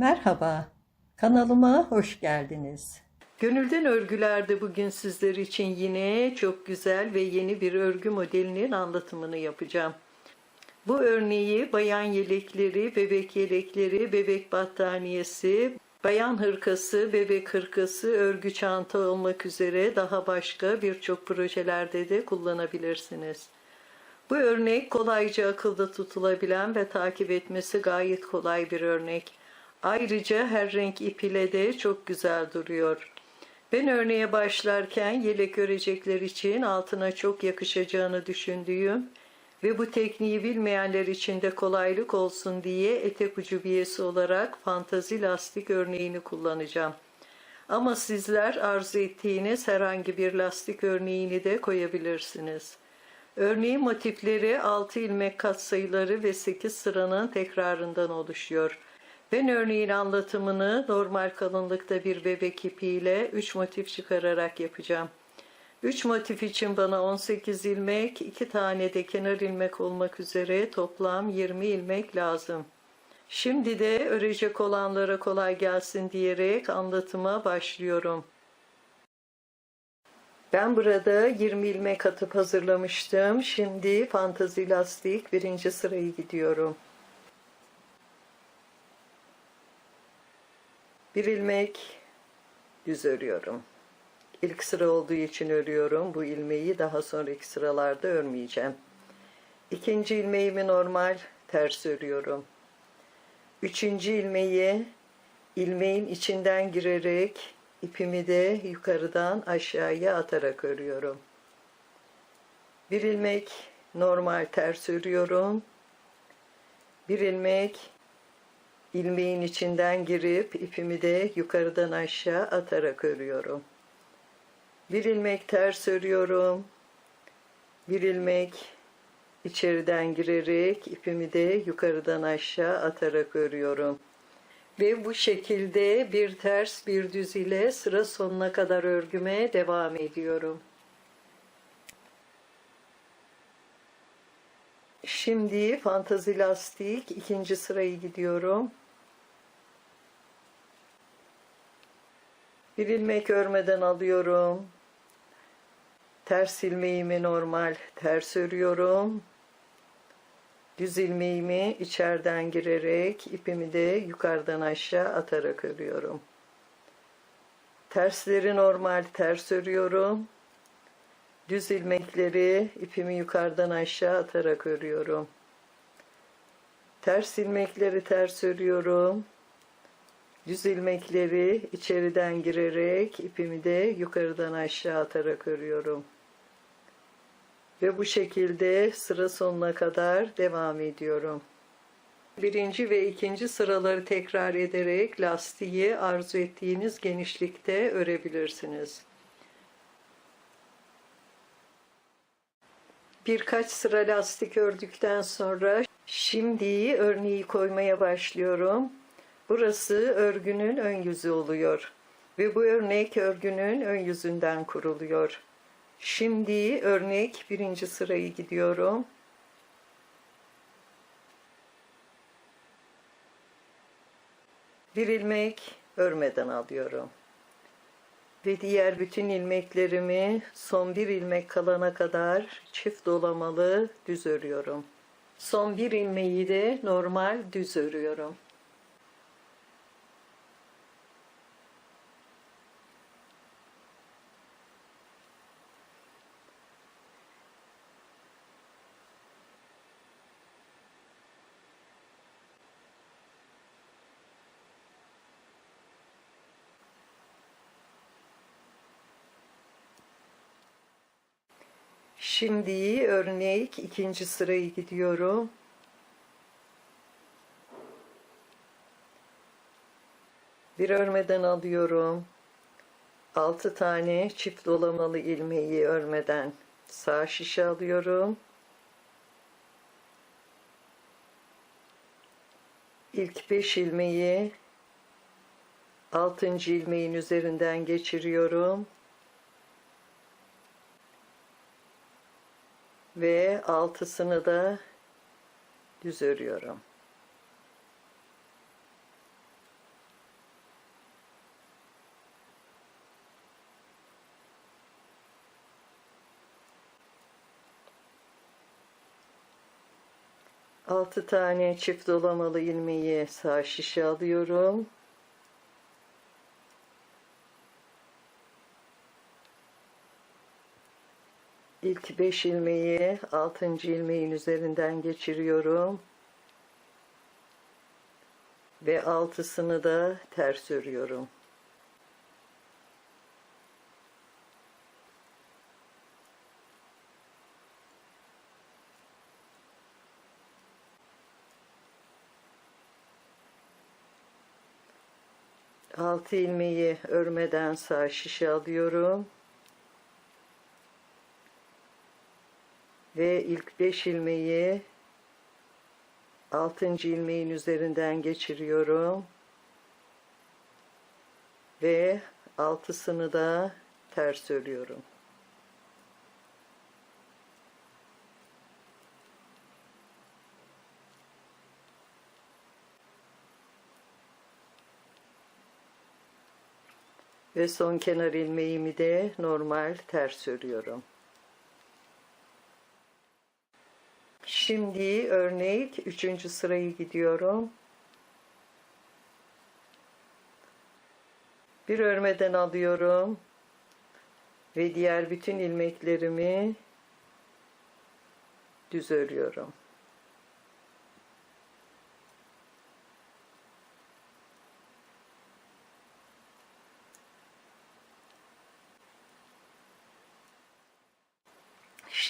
Merhaba, kanalıma hoş geldiniz. Gönülden Örgüler'de bugün sizler için yine çok güzel ve yeni bir örgü modelinin anlatımını yapacağım. Bu örneği bayan yelekleri, bebek yelekleri, bebek battaniyesi, bayan hırkası, bebek hırkası, örgü çanta olmak üzere daha başka birçok projelerde de kullanabilirsiniz. Bu örnek kolayca akılda tutulabilen ve takip etmesi gayet kolay bir örnek. Ayrıca her renk ip ile de çok güzel duruyor. Ben örneğe başlarken yelek örecekler için altına çok yakışacağını düşündüğüm ve bu tekniği bilmeyenler için de kolaylık olsun diye etek ucu biyesi olarak fantazi lastik örneğini kullanacağım. Ama sizler arzu ettiğiniz herhangi bir lastik örneğini de koyabilirsiniz. Örneğin motifleri 6 ilmek katsayıları ve 8 sıranın tekrarından oluşuyor. Ben örneğin anlatımını normal kalınlıkta bir bebek ipiyle 3 motif çıkararak yapacağım. 3 motif için bana 18 ilmek, 2 tane de kenar ilmek olmak üzere toplam 20 ilmek lazım. Şimdi de örecek olanlara kolay gelsin diyerek anlatıma başlıyorum. Ben burada 20 ilmek atıp hazırlamıştım. Şimdi fantazi lastik birinci sırayı gidiyorum. Bir ilmek düz örüyorum. İlk sıra olduğu için örüyorum. Bu ilmeği daha sonraki sıralarda örmeyeceğim. İkinci ilmeğimi normal ters örüyorum. Üçüncü ilmeği ilmeğin içinden girerek ipimi de yukarıdan aşağıya atarak örüyorum. Bir ilmek normal ters örüyorum. Bir ilmek ilmeğin içinden girip ipimi de yukarıdan aşağı atarak örüyorum. Bir ilmek ters örüyorum. Bir ilmek içeriden girerek ipimi de yukarıdan aşağı atarak örüyorum. Ve bu şekilde bir ters bir düz ile sıra sonuna kadar örgüme devam ediyorum. Şimdi fantazi lastik ikinci sırayı gidiyorum. Bir ilmek örmeden alıyorum. Ters ilmeğimi normal ters örüyorum. Düz ilmeğimi içeriden girerek ipimi de yukarıdan aşağı atarak örüyorum. Tersleri normal ters örüyorum. Düz ilmekleri ipimi yukarıdan aşağı atarak örüyorum. Ters ilmekleri ters örüyorum. Düz ilmekleri içeriden girerek ipimi de yukarıdan aşağı atarak örüyorum. Ve bu şekilde sıra sonuna kadar devam ediyorum. Birinci ve ikinci sıraları tekrar ederek lastiği arzu ettiğiniz genişlikte örebilirsiniz. Birkaç sıra lastik ördükten sonra şimdi örneği koymaya başlıyorum. Burası örgünün ön yüzü oluyor ve bu örnek örgünün ön yüzünden kuruluyor. Şimdi örnek birinci sırayı gidiyorum. Bir ilmek örmeden alıyorum. Ve diğer bütün ilmeklerimi son bir ilmek kalana kadar çift dolamalı düz örüyorum. Son bir ilmeği de normal düz örüyorum. Şimdi örnek ikinci sırayı gidiyorum. Bir örmeden alıyorum. Altı tane çift dolamalı ilmeği örmeden sağ şişe alıyorum. İlk beş ilmeği altıncı ilmeğin üzerinden geçiriyorum. ve altısını da düz örüyorum. Altı tane çift dolamalı ilmeği sağ şişe alıyorum. İlk 5 ilmeği 6. ilmeğin üzerinden geçiriyorum. Ve altısını da ters örüyorum. Altı ilmeği örmeden sağ şişe alıyorum. Ve ilk beş ilmeği altıncı ilmeğin üzerinden geçiriyorum. Ve altısını da ters örüyorum. Ve son kenar ilmeğimi de normal ters örüyorum. Şimdi örnek üçüncü sırayı gidiyorum. Bir örmeden alıyorum ve diğer bütün ilmeklerimi düz örüyorum.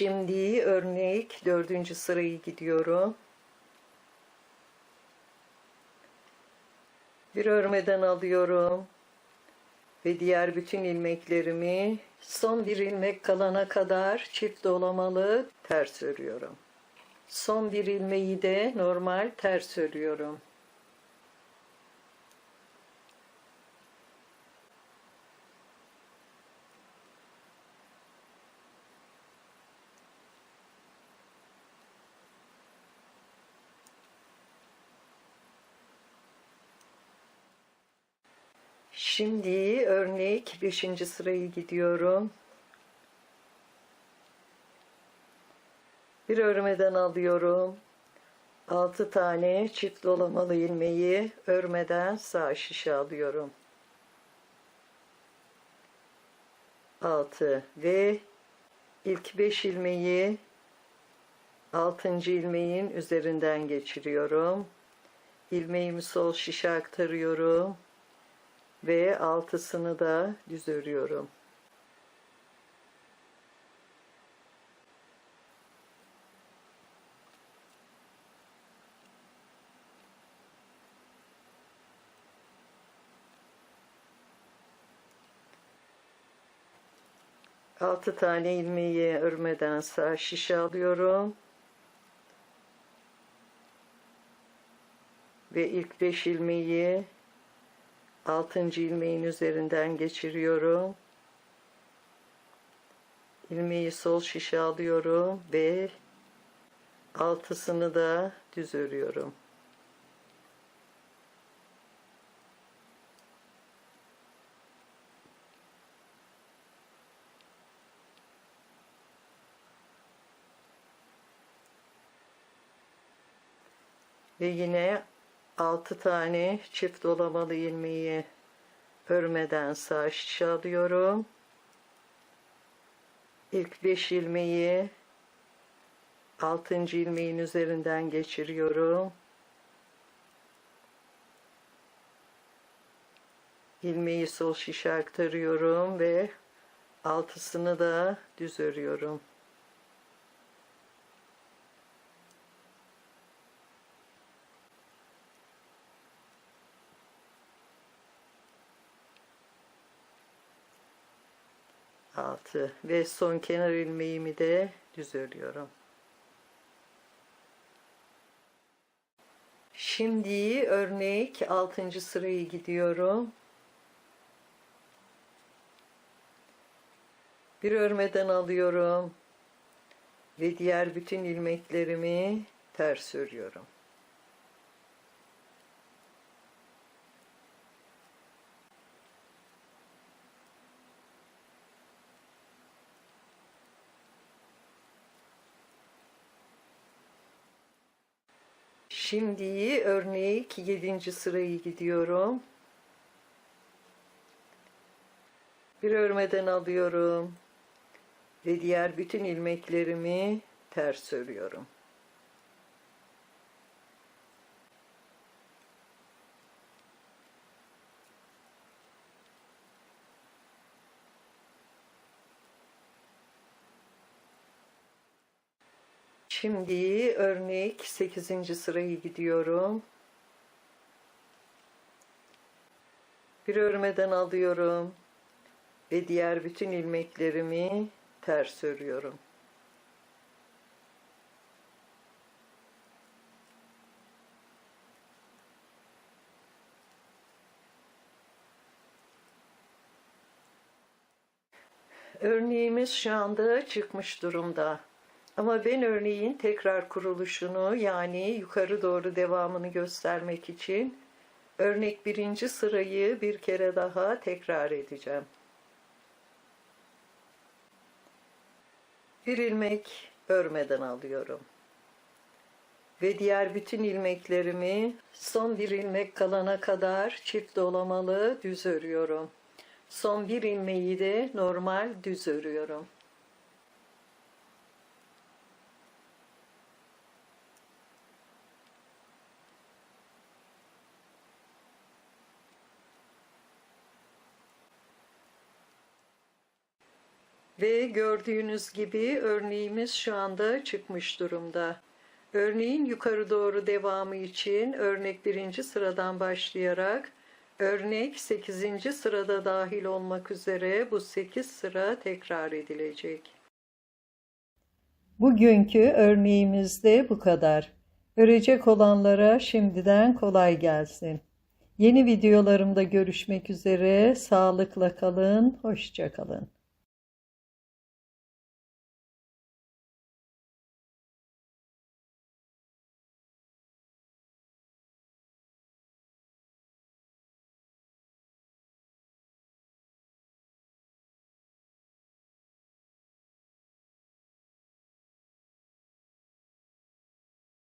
Şimdi örnek dördüncü sırayı gidiyorum. Bir örmeden alıyorum ve diğer bütün ilmeklerimi son bir ilmek kalana kadar çift dolamalı ters örüyorum. Son bir ilmeği de normal ters örüyorum. Şimdi örnek 5. sırayı gidiyorum. Bir örmeden alıyorum. 6 tane çift dolamalı ilmeği örmeden sağ şişe alıyorum. 6 ve ilk 5 ilmeği 6. ilmeğin üzerinden geçiriyorum. İlmeğimi sol şişe aktarıyorum ve altısını da düz örüyorum. Altı tane ilmeği örmeden sağ şişe alıyorum. Ve ilk beş ilmeği altıncı ilmeğin üzerinden geçiriyorum. ilmeği sol şişe alıyorum ve altısını da düz örüyorum. Ve yine 6 tane çift dolamalı ilmeği örmeden sağ şişe alıyorum. İlk 5 ilmeği 6. ilmeğin üzerinden geçiriyorum. ilmeği sol şişe aktarıyorum ve altısını da düz örüyorum. Altı ve son kenar ilmeğimi de düz örüyorum. Şimdi örnek 6. sırayı gidiyorum. Bir örmeden alıyorum ve diğer bütün ilmeklerimi ters örüyorum. Şimdi örnek 7. sırayı gidiyorum. Bir örmeden alıyorum ve diğer bütün ilmeklerimi ters örüyorum. Şimdi örnek 8. sırayı gidiyorum. Bir örmeden alıyorum ve diğer bütün ilmeklerimi ters örüyorum. Örneğimiz şu anda çıkmış durumda. Ama ben örneğin tekrar kuruluşunu yani yukarı doğru devamını göstermek için örnek birinci sırayı bir kere daha tekrar edeceğim. Bir ilmek örmeden alıyorum. Ve diğer bütün ilmeklerimi son bir ilmek kalana kadar çift dolamalı düz örüyorum. Son bir ilmeği de normal düz örüyorum. Ve gördüğünüz gibi örneğimiz şu anda çıkmış durumda. Örneğin yukarı doğru devamı için örnek birinci sıradan başlayarak örnek 8. sırada dahil olmak üzere bu 8 sıra tekrar edilecek. Bugünkü örneğimizde bu kadar. Örecek olanlara şimdiden kolay gelsin. Yeni videolarımda görüşmek üzere. Sağlıkla kalın, hoşça kalın.